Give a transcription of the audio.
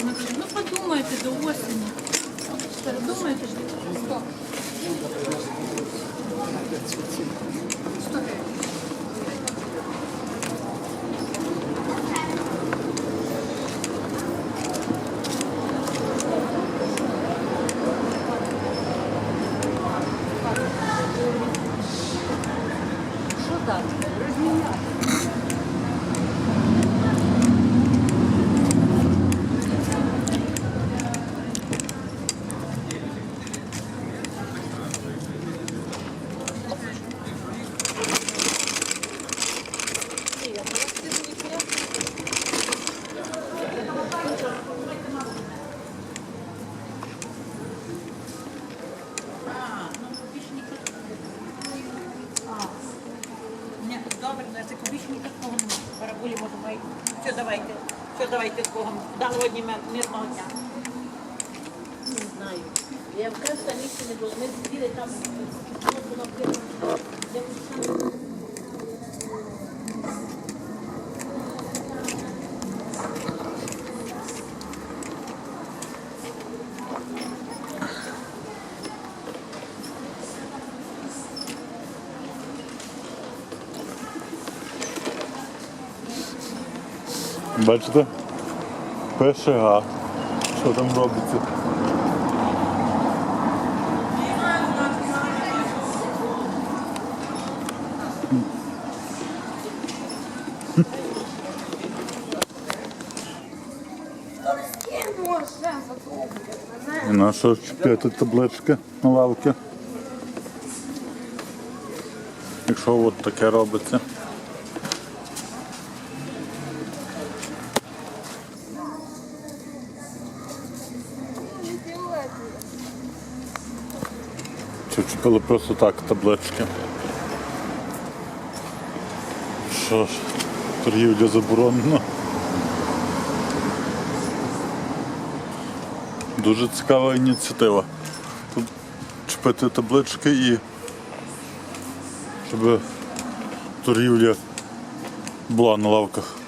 Вона ну подумайте до осені. Думаєте. Що так? Ні, Барабулі може ми Все, давайте. Все, давайте з Богом. Даного одні мирного дня. Не знаю. Я в ніхто не було. Ми сиділи там, воно було Бачите? Пише га. Що там робиться? І на що чіпляти на лавки? Якщо от таке робиться. Чи вчепили просто так таблички? Що ж, торгівля заборонена. Дуже цікава ініціатива. Тут чіпити таблички і щоб торгівля була на лавках.